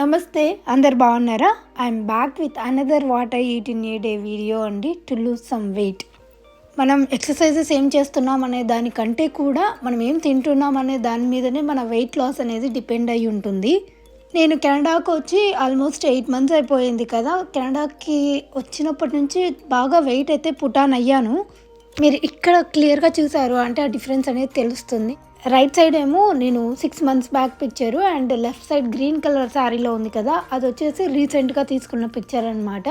నమస్తే అందరు బాగున్నారా? I'm back with another what I eat in a day video అండి టు లూజ్ సమ్ వెయిట్ మనం ఎక్సర్సైజెస్ ఏం చేస్తున్నాం అనే దానికంటే కూడా మనం ఏం తింటున్నాం అనే దాని మీదనే మన వెయిట్ లాస్ అనేది డిపెండ్ అయి ఉంటుంది. నేను కెనడాకు వచ్చి ఆల్మోస్ట్ ఎయిట్ మంత్స్ అయిపోయింది కదా కెనడాకి వచ్చినప్పటి నుంచి బాగా వెయిట్ అయితే పుటాన్ అయ్యాను. మీరు ఇక్కడ క్లియర్గా చూసారు అంటే ఆ డిఫరెన్స్ అనేది తెలుస్తుంది. రైట్ సైడ్ ఏమో నేను six months back picture and left side green colour శారీలో ఉంది కదా అది వచ్చేసి రీసెంట్గా తీసుకున్న పిక్చర్ అనమాట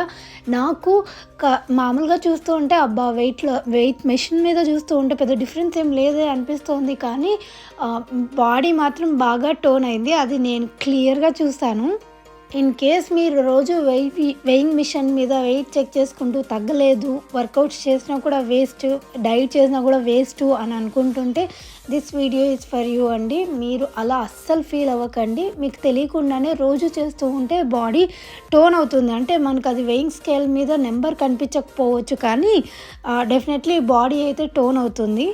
నాకు క- మామూలుగా చూస్తూ ఉంటే అబ్బా వెయిట్లో వెయిట్ మెషిన్ మీద చూస్తూ ఉంటే పెద్ద డిఫరెన్స్ ఏం లేదే అనిపిస్తోంది. కానీ బాడీ మాత్రం బాగా టోన్ అయింది. అది నేను క్లియర్గా చూస్తాను ఇన్ కేస్ మీరు రోజు వెయిట్ వెయింగ్ మిషన్ మీద వెయిట్ చెక్ చేసుకుంటూ తగ్గలేదు వర్కౌట్స్ చేసినా కూడా వేస్ట్ డైట్ చేసినా కూడా వేస్ట్ అని అనుకుంటుంటే this video is for you అండి. మీరు అలా అస్సలు ఫీల్ అవ్వకండి. మీకు తెలియకుండానే రోజు చేస్తూ ఉంటే బాడీ టోన్ అవుతుంది. అంటే మనకు అది వెయింగ్ స్కేల్ మీద నెంబర్ కనిపించకపోవచ్చు కానీ డెఫినెట్లీ బాడీ అయితే టోన్ అవుతుంది.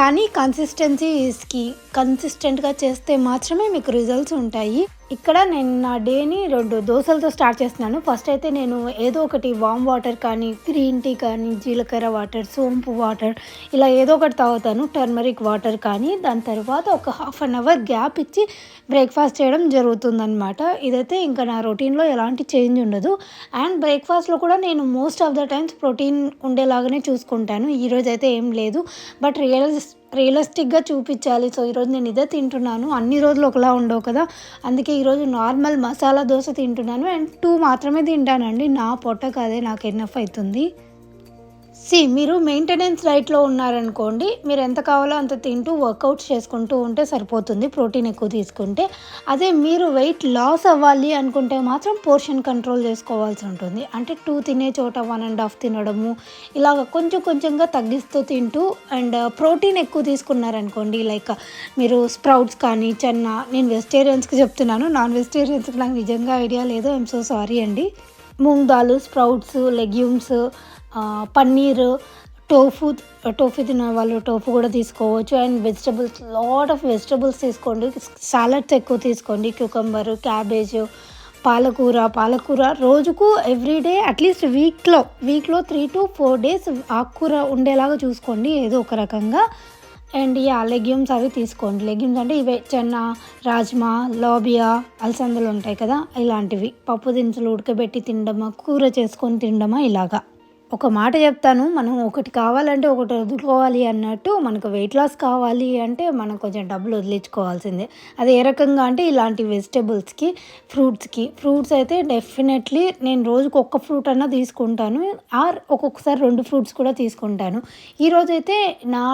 కానీ కన్సిస్టెన్సీ ఇస్కి కన్సిస్టెంట్గా చేస్తే మాత్రమే మీకు రిజల్ట్స్ ఉంటాయి. ఇక్కడ నేను నా డేని రెండు దోశలతో స్టార్ట్ చేస్తున్నాను. ఫస్ట్ అయితే నేను ఏదో ఒకటి వామ్ వాటర్ కానీ గ్రీన్ టీ కానీ జీలకర్ర వాటర్ సోంపు వాటర్ ఇలా ఏదో ఒకటి తాగుతాను టర్మరిక్ వాటర్ కానీ. దాని తర్వాత ఒక హాఫ్ అన్ అవర్ గ్యాప్ ఇచ్చి బ్రేక్ఫాస్ట్ చేయడం జరుగుతుందనమాట ఇదైతే ఇంకా నా రొటీన్లో ఎలాంటి చేంజ్ ఉండదు. అండ్ బ్రేక్ఫాస్ట్లో కూడా నేను most of the times protein ఉండేలాగానే చూసుకుంటాను. ఈరోజు అయితే ఏం లేదు. బట్ రియల్స్ రియలిస్టిక్గా చూపించాలి. సో ఈరోజు నేను ఇదే తింటున్నాను. అన్ని రోజులు ఒకలా ఉండవు కదా. అందుకే ఈరోజు నార్మల్ మసాలా దోశ తింటున్నాను. అండ్ టూ మాత్రమే తింటానండి. నా పొట్టకు అదే నాకు ఎన్నఫ్ అవుతుంది. సి మీరు మెయింటెనెన్స్ డైట్లో ఉన్నారనుకోండి మీరు ఎంత కావాలో అంత తింటూ వర్కౌట్స్ చేసుకుంటూ ఉంటే సరిపోతుంది ప్రోటీన్ ఎక్కువ తీసుకుంటే. అదే మీరు వెయిట్ లాస్ అవ్వాలి అనుకుంటే మాత్రం పోర్షన్ కంట్రోల్ చేసుకోవాల్సి ఉంటుంది. అంటే టూ తినే చోట వన్ అండ్ హాఫ్ తినడము ఇలాగ కొంచెం కొంచెంగా తగ్గిస్తూ తింటూ అండ్ ప్రోటీన్ ఎక్కువ తీసుకున్నారనుకోండి లైక్ మీరు స్ప్రౌట్స్ కానీ చెన్న నేను వెజిటేరియన్స్కి చెప్తున్నాను నాన్ వెజిటేరియన్స్కి నాకు నిజంగా ఐడియా లేదు ఐఎమ్ సో సారీ అండి. Moong dal sprouts legumes paneer tofu tofu తినే వాళ్ళు టోఫు కూడా తీసుకోవచ్చు. And vegetables lot of vegetables తీసుకోండి. సాలడ్స్ ఎక్కువ తీసుకోండి. క్యూకంబర్ క్యాబేజ్ పాలకూర పాలకూర రోజుకు ఎవ్రీడే అట్లీస్ట్ వీక్లో వీక్లో త్రీ టు ఫోర్ డేస్ ఆకుకూర ఉండేలాగా చూసుకోండి. ఏదో ఒక రకంగా. అండ్ యా లెగ్యూమ్స్ అవి తీసుకోండి. లెగ్యూమ్స్ అంటే ఇవే చెన్న రాజ్మా లోబియా అలసందలు ఉంటాయి కదా ఇలాంటివి. పప్పు దినుసులు ఉడకబెట్టి తినడమా కూర చేసుకొని తినడమా ఇలాగా. ఒక మాట చెప్తాను మనం ఒకటి కావాలంటే ఒకటి వదులుకోవాలి అన్నట్టు మనకు వెయిట్ లాస్ కావాలి అంటే మనం కొంచెం డబ్బులు వదిలించుకోవాల్సిందే. అది ఏ రకంగా అంటే ఇలాంటి వెజిటేబుల్స్కి ఫ్రూట్స్కి ఫ్రూట్స్ అయితే డెఫినెట్లీ నేను రోజుకు ఒక్క ఫ్రూట్ అన్నా తీసుకుంటాను. ఆర్ ఒక్కొక్కసారి రెండు ఫ్రూట్స్ కూడా తీసుకుంటాను. ఈరోజు అయితే నా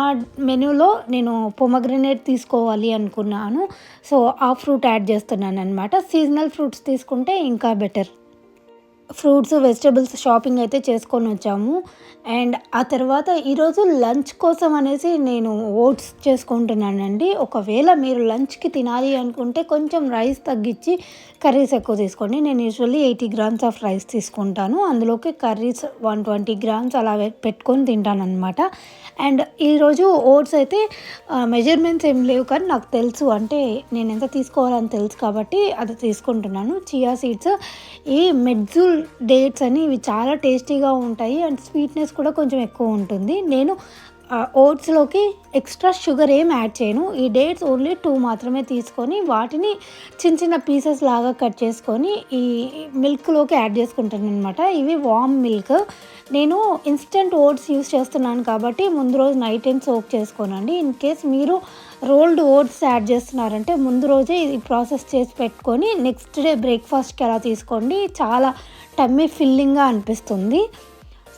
మెనూలో నేను పొమగ్రనేట్ తీసుకోవాలి అనుకున్నాను. సో ఆ ఫ్రూట్ యాడ్ చేస్తున్నాను అనమాట సీజనల్ ఫ్రూట్స్ తీసుకుంటే ఇంకా బెటర్ ఫ్రూట్స్ వెజిటబుల్స్ షాపింగ్ అయితే చేసుకొని వచ్చాము. అండ్ ఆ తర్వాత ఈరోజు లంచ్ కోసం అనేసి నేను ఓట్స్ చేసుకుంటున్నానండి. ఒకవేళ మీరు లంచ్కి తినాలి అనుకుంటే కొంచెం రైస్ తగ్గించి కర్రీస్ ఎక్కువ తీసుకోండి. నేను usually eighty grams of rice తీసుకుంటాను. అందులోకి కర్రీస్ వన్ ట్వంటీ గ్రామ్స్ అలా పెట్టుకొని తింటాను అనమాట అండ్ ఈరోజు ఓట్స్ అయితే మెజర్మెంట్స్ ఏం లేవు కానీ నాకు తెలుసు. అంటే నేను ఎంత తీసుకోవాలని తెలుసు కాబట్టి అది తీసుకుంటున్నాను. చియా సీడ్స్ ఈ మెడ్జూల్ డేట్స్ అని ఇవి చాలా టేస్టీగా ఉంటాయి. అండ్ స్వీట్నెస్ కూడా కొంచెం ఎక్కువ ఉంటుంది. నేను ఓట్స్లోకి ఎక్స్ట్రా షుగర్ ఏం యాడ్ చేయను. ఈ డేట్స్ ఓన్లీ టూ మాత్రమే తీసుకొని వాటిని చిన్న చిన్న పీసెస్ లాగా కట్ చేసుకొని ఈ మిల్క్లోకి యాడ్ చేసుకుంటాను అనమాట ఇవి వామ్ మిల్క్. నేను ఇన్స్టెంట్ ఓట్స్ యూస్ చేస్తున్నాను కాబట్టి ముందు రోజు నైట్ ఏం సోక్ చేసుకోనండి. ఇన్ కేస్ మీరు రోల్డ్ ఓట్స్ యాడ్ చేస్తున్నారంటే ముందు రోజే ఈ ప్రాసెస్ చేసి పెట్టుకొని నెక్స్ట్ డే బ్రేక్ఫాస్ట్కి అలా తీసుకోండి. చాలా టమ్మీ ఫిల్లింగ్గా అనిపిస్తుంది.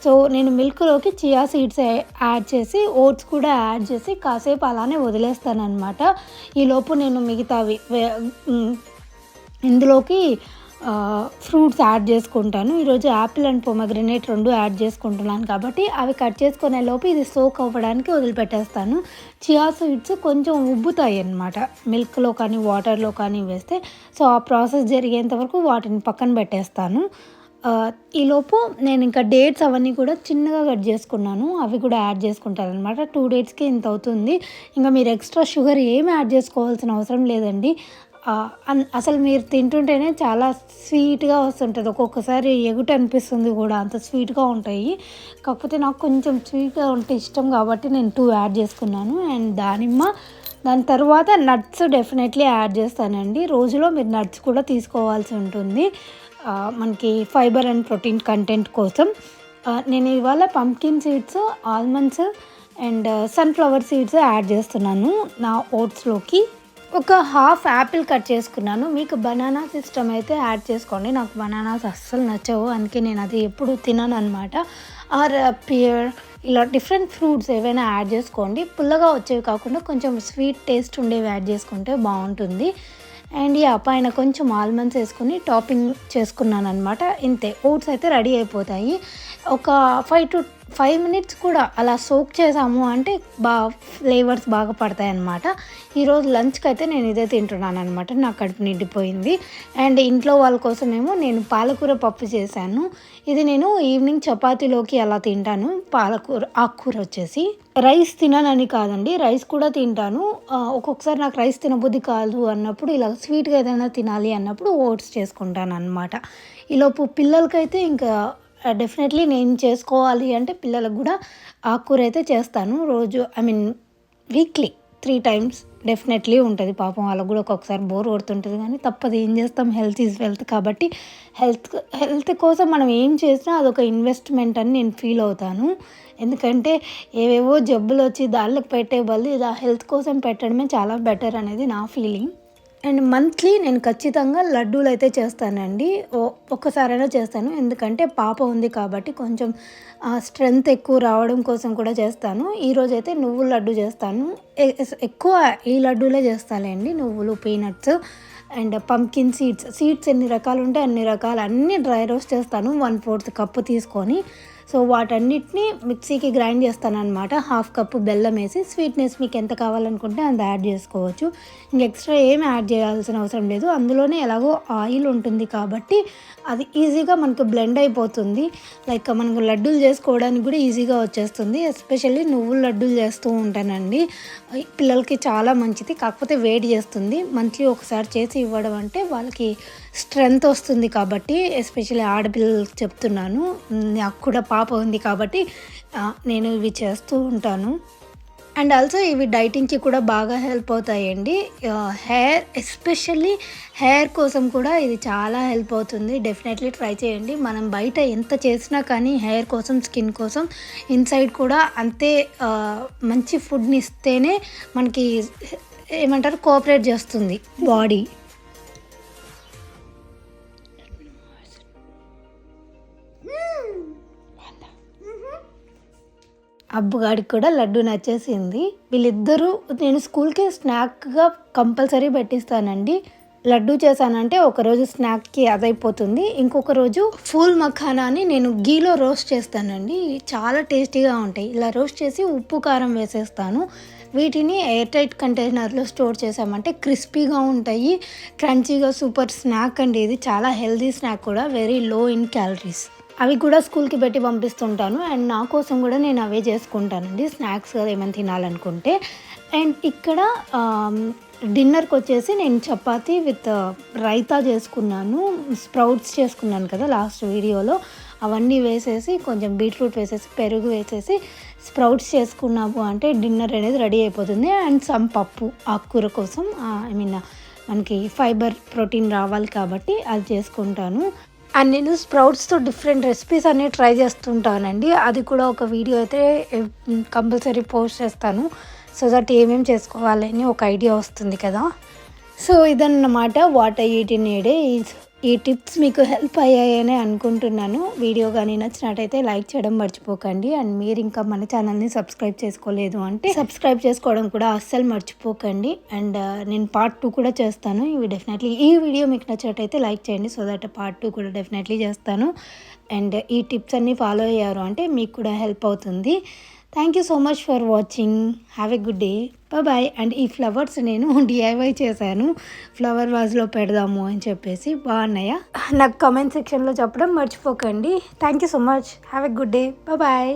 సో నేను మిల్క్లోకి చియా సీడ్స్ యాడ్ చేసి ఓట్స్ కూడా యాడ్ చేసి కాసేపు అలానే వదిలేస్తాను అనమాట ఈలోపు నేను మిగతావి వే- ఇందులోకి ఫ్రూట్స్ యాడ్ చేసుకుంటాను. ఈరోజు యాపిల్ అండ్ పొమగ్రనేట్ రెండు యాడ్ చేసుకుంటున్నాను కాబట్టి అవి కట్ చేసుకునే లోపు ఇది సోక్ అవ్వడానికి వదిలిపెట్టేస్తాను. చియా సీడ్స్ కొంచెం ఉబ్బుతాయి అన్నమాట మిల్క్లో కానీ వాటర్లో కానీ వేస్తే. సో ఆ ప్రాసెస్ జరిగేంత వరకు వాటిని పక్కన పెట్టేస్తాను. ఈలోపు నేను ఇంకా డేట్స్ అవన్నీ కూడా చిన్నగా కట్ చేసుకున్నాను. అవి కూడా యాడ్ చేసుకుంటాను అనమాట టూ డేట్స్కి ఇంత అవుతుంది. ఇంకా మీరు ఎక్స్ట్రా షుగర్ ఏమి యాడ్ చేసుకోవాల్సిన అవసరం లేదండి. అసలు మీరు తింటుంటేనే చాలా స్వీట్గా వస్తుంటుంది. ఒక్కొక్కసారి ఎగుట అనిపిస్తుంది కూడా. అంత స్వీట్గా ఉంటాయి. కాకపోతే నాకు కొంచెం స్వీట్గా ఉంటే ఇష్టం కాబట్టి నేను టూ యాడ్ చేసుకున్నాను. అండ్ దానిమ్మ దాని తర్వాత నట్స్ డెఫినెట్లీ యాడ్ చేస్తానండి. రోజులో మీరు నట్స్ కూడా తీసుకోవాల్సి ఉంటుంది. మనకి ఫైబర్ అండ్ ప్రోటీన్ కంటెంట్ కోసం. నేను ఇవాళ pumpkin seeds almonds and sunflower seeds add చేస్తున్నాను. నా ఓట్స్లోకి ఒక హాఫ్ యాపిల్ కట్ చేసుకున్నాను. మీకు బనానా సిస్టమ్ అయితే యాడ్ చేసుకోండి. నాకు బనానాస్ అస్సలు నచ్చవు. అందుకే నేను అది ఎప్పుడు తినను అనమాట ఆర్ పియర్ ఇలా డిఫరెంట్ ఫ్రూట్స్ ఏవైనా యాడ్ చేసుకోండి. పుల్లగా వచ్చేవి కాకుండా కొంచెం స్వీట్ టేస్ట్ ఉండేవి యాడ్ చేసుకుంటే బాగుంటుంది. అండ్ యా పైన కొంచెం ఆల్మండ్స్ వేసుకుని టాపింగ్ చేసుకున్నాను అనమాట ఇంతే ఓట్స్ అయితే రెడీ అయిపోతాయి. ఒక ఫైవ్ టు ఫైవ్ మినిట్స్ కూడా అలా సోక్ చేసాము అంటే బాగా ఫ్లేవర్స్ బాగా పడతాయి అనమాట ఈరోజు లంచ్కి అయితే నేను ఇదే తింటున్నాను అనమాట నాకు కడుపు నిండిపోయింది. అండ్ ఇంట్లో వాళ్ళ కోసమేమో నేను పాలకూర పప్పు చేశాను. ఇది నేను ఈవినింగ్ చపాతీలోకి అలా తింటాను. పాలకూర ఆకుకూర వచ్చేసి. రైస్ తిననని కాదండి రైస్ కూడా తింటాను. ఒక్కొక్కసారి నాకు రైస్ తినబుద్ధి కాదు అన్నప్పుడు ఇలా స్వీట్గా ఏదైనా తినాలి అన్నప్పుడు ఓట్స్ చేసుకుంటాను అనమాట ఈలోపు పిల్లలకైతే ఇంకా డెఫినెట్లీ నేను చేసుకోవాలి అంటే పిల్లలకు కూడా ఆకుకూర అయితే చేస్తాను. రోజు I mean weekly three times definitely ఉంటుంది. పాపం వాళ్ళకు కూడా ఒక్కొక్కసారి బోర్ కొడుతుంటుంది కానీ తప్పదు. ఏం చేస్తాం? హెల్త్ ఈజ్ వెల్త్ కాబట్టి హెల్త్ హెల్త్ కోసం మనం ఏం చేసినా అదొక ఇన్వెస్ట్మెంట్ అని నేను ఫీల్ అవుతాను. ఎందుకంటే ఏవేవో జబ్బులు వచ్చి దాళ్ళకి పెట్టే బదులు ఇది ఆ హెల్త్ కోసం పెట్టడమే చాలా బెటర్ అనేది నా ఫీలింగ్ అండ్ మంత్లీ నేను ఖచ్చితంగా లడ్డూలు అయితే చేస్తానండి. ఒక్కసారైనా చేస్తాను. ఎందుకంటే పాప ఉంది కాబట్టి కొంచెం స్ట్రెంగ్త్ ఎక్కువ రావడం కోసం కూడా చేస్తాను. ఈరోజు అయితే నువ్వుల లడ్డు చేస్తాను. ఎక్కువ ఈ లడ్డూలే చేస్తానండి నువ్వులు peanuts and pumpkin seeds. Seeds ఎన్ని రకాలు ఉంటే అన్ని రకాలు. అన్ని డ్రై రోస్ట్ చేస్తాను. వన్ ఫోర్త్ కప్పు తీసుకొని సో వాటన్నిటిని మిక్సీకి గ్రైండ్ చేస్తానమాట హాఫ్ కప్పు బెల్లం వేసి స్వీట్నెస్ మీకు ఎంత కావాలనుకుంటే అంత యాడ్ చేసుకోవచ్చు. ఇంక ఎక్స్ట్రా ఏం యాడ్ చేయాల్సిన అవసరం లేదు. అందులోనే ఎలాగో ఆయిల్ ఉంటుంది కాబట్టి అది ఈజీగా మనకు బ్లెండ్ అయిపోతుంది. లైక్ మనకు లడ్డూలు చేసుకోవడానికి కూడా ఈజీగా వచ్చేస్తుంది. ఎస్పెషల్లీ నువ్వులు లడ్డూలు చేస్తూ ఉంటానండి. పిల్లలకి చాలా మంచిది. కాకపోతే వేడి చేస్తుంది. మంత్లీ ఒకసారి చేసి ఇవ్వడం అంటే వాళ్ళకి స్ట్రెంగ్త్ వస్తుంది కాబట్టి ఎస్పెషల్లీ ఆడపిల్లలకు చెప్తున్నాను. నాకు కూడా పాప ఉంది కాబట్టి నేను ఇవి చేస్తూ ఉంటాను. అండ్ ఆల్సో ఇవి డైటింగ్కి కూడా బాగా హెల్ప్ అవుతాయండి. హెయిర్ ఎస్పెషల్లీ హెయిర్ కోసం కూడా ఇది చాలా హెల్ప్ అవుతుంది. డెఫినెట్లీ ట్రై చేయండి. మనం బయట ఎంత చేసినా కానీ హెయిర్ కోసం స్కిన్ కోసం ఇన్సైడ్ కూడా అంతే మంచి ఫుడ్ని ఇస్తేనే మనకి ఏమంటారు కోఆపరేట్ చేస్తుంది బాడీ. అబ్బుగాడికి కూడా లడ్డు నచ్చేసింది. వీళ్ళిద్దరూ నేను స్కూల్కి స్నాక్గా కంపల్సరీ పెట్టిస్తానండి. లడ్డు చేశానంటే ఒకరోజు స్నాక్కి అదైపోతుంది. ఇంకొక రోజు ఫూల్ మఖానాని నేను గీలో రోస్ట్ చేస్తానండి. చాలా టేస్టీగా ఉంటాయి. ఇలా రోస్ట్ చేసి ఉప్పు కారం వేసేస్తాను. వీటిని ఎయిర్ టైట్ కంటైనర్లో స్టోర్ చేసామంటే క్రిస్పీగా ఉంటాయి. క్రంచీగా సూపర్ స్నాక్ అండి. ఇది చాలా హెల్దీ స్నాక్ కూడా. వెరీ లో ఇన్ క్యాలరీస్ అవి కూడా స్కూల్కి పెట్టి పంపిస్తుంటాను. అండ్ నా కోసం కూడా నేను అవే చేసుకుంటానండి. స్నాక్స్ ఏమైనా తినాలనుకుంటే. అండ్ ఇక్కడ డిన్నర్కి వచ్చేసి నేను చపాతి విత్ రైతా చేసుకున్నాను. స్ప్రౌట్స్ చేసుకున్నాను కదా లాస్ట్ వీడియోలో. అవన్నీ వేసేసి కొంచెం బీట్రూట్ వేసేసి పెరుగు వేసేసి స్ప్రౌట్స్ చేసుకున్నాము అంటే డిన్నర్ అనేది రెడీ అయిపోతుంది. అండ్ సమ్ పప్పు ఆకుకూర కోసం ఐ మీన్ మనకి ఫైబర్ ప్రోటీన్ రావాలి కాబట్టి అది చేసుకుంటాను. అండ్ నేను స్ప్రౌట్స్తో డిఫరెంట్ రెసిపీస్ అన్నీ ట్రై చేస్తుంటానండి. అది కూడా ఒక వీడియో అయితే కంపల్సరీ పోస్ట్ చేస్తాను. సో దట్ ఏమేమి చేసుకోవాలని ఒక ఐడియా వస్తుంది కదా. సో ఇదన్నమాట what I eat in a day ఈ టిప్స్ మీకు హెల్ప్ అయ్యాయని అనుకుంటున్నాను. వీడియో కానీ నచ్చినట్టయితే లైక్ చేయడం మర్చిపోకండి. అండ్ మీరు ఇంకా మన ఛానల్ని సబ్స్క్రైబ్ చేసుకోలేదు అంటే సబ్స్క్రైబ్ చేసుకోవడం కూడా అస్సలు మర్చిపోకండి. అండ్ నేను పార్ట్ టూ కూడా చేస్తాను. ఇవి డెఫినెట్లీ ఈ వీడియో మీకు నచ్చినట్టయితే లైక్ చేయండి. సో దట్ పార్ట్ టూ కూడా డెఫినెట్లీ చేస్తాను. అండ్ ఈ టిప్స్ అన్నీ ఫాలో అయ్యారు అంటే మీకు కూడా హెల్ప్ అవుతుంది. Thank you so much for watching have a good day bye and ఈ ఫ్లవర్స్ నేను డిఐవై చేశాను. ఫ్లవర్ వాజ్లో పెడదాము అని చెప్పేసి బాగున్నాయా? నాకు కమెంట్ సెక్షన్లో చెప్పడం మర్చిపోకండి. Thank you so much have a good day bye